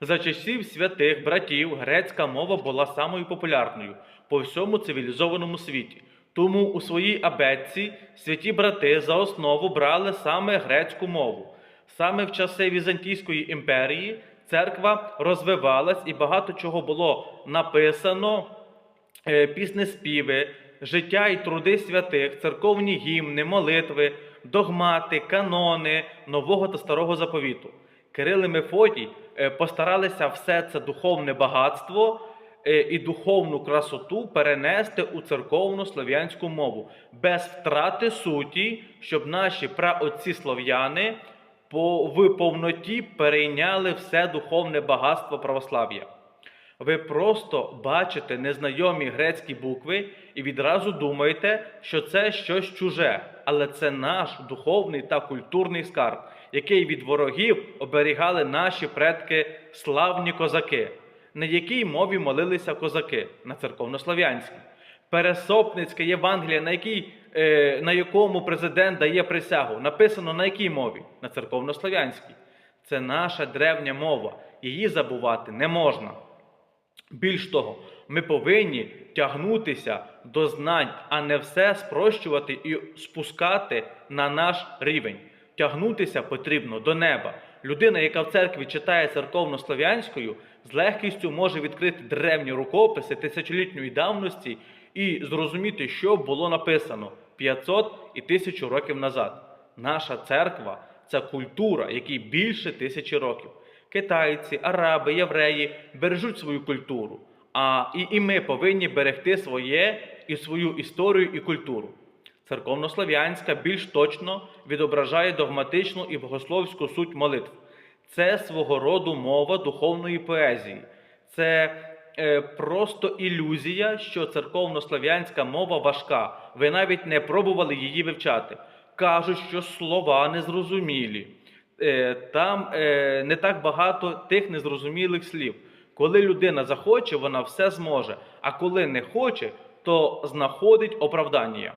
За часів святих братів грецька мова була самою популярною по всьому цивілізованому світі. Тому у своїй абетці святі брати за основу брали саме грецьку мову. Саме в часи Візантійської імперії церква розвивалась і багато чого було написано, е, піснеспіви, життя і труди святих, церковні гімни, молитви, догмати, канони Нового та Старого заповіту. Кирил і Мефодій е, постаралися все це духовне багатство е, і духовну красоту перенести у церковну слов'янську мову без втрати суті, щоб наші праотці слов'яни в повноті перейняли все духовне багатство православ'я. Ви просто бачите незнайомі грецькі букви і відразу думаєте, що це щось чуже, але це наш духовний та культурний скарб, який від ворогів оберігали наші предки славні козаки. На якій мові молилися козаки? На церковнослов'янській. Пересопницьке Євангеліє, на, якій, е, на якому президент дає присягу, написано на якій мові? На церковнослов'янській. Це наша древня мова. Її забувати не можна. Більш того, ми повинні тягнутися до знань, а не все спрощувати і спускати на наш рівень. Тягнутися потрібно до неба. Людина, яка в церкві читає церковно-слов'янською, з легкістю може відкрити древні рукописи тисячолітньої давності і зрозуміти, що було написано 500 і 1000 років назад. Наша церква це культура, якій більше тисячі років. Китайці, араби, євреї бережуть свою культуру. А і, і ми повинні берегти своє і свою історію і культуру. Церковнослов'янська більш точно відображає догматичну і богословську суть молитв. Це свого роду мова духовної поезії. Це е, просто ілюзія, що церковнослов'янська мова важка. Ви навіть не пробували її вивчати. Кажуть, що слова незрозумілі. Е, там е, не так багато тих незрозумілих слів. Коли людина захоче, вона все зможе. А коли не хоче, то знаходить оправдання.